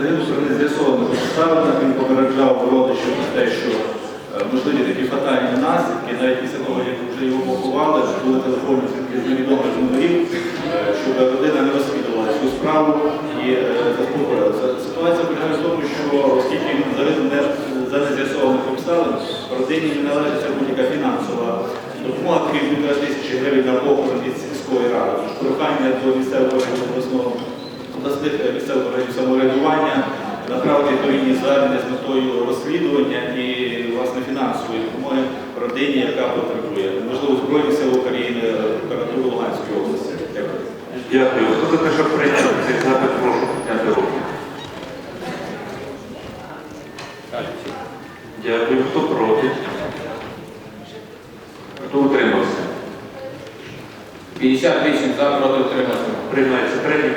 Здаються, вони з'ясовано обставинах, він попереджав родичів про те, що е, можливі такі фатальні наслідки, навіть після того, як вже його поховали, були телефонні з невідомих номерів, е, щоб родина не розслідувала цю справу і е, заспокоїлася. Ситуація полягає в тому, що оскільки не за нез'ясованих обставин родині не належиться будь-яка фінансова допомога, крім 2 тисячі гривень на похорон від сільської ради. Прохання до місцевого обласного місцевих органів самоврядування направити відповідні звернення з метою розслідування і власне фінансової допомоги родині, яка потребує, можливо, Збройних сил України, прокуратури Луганської області. Дякую. Дякую. Хто за те, щоб прийняти цей запит, прошу підняти руку. Дякую. Хто проти? Хто утримався? 58 за, проти утримався. Приймається третє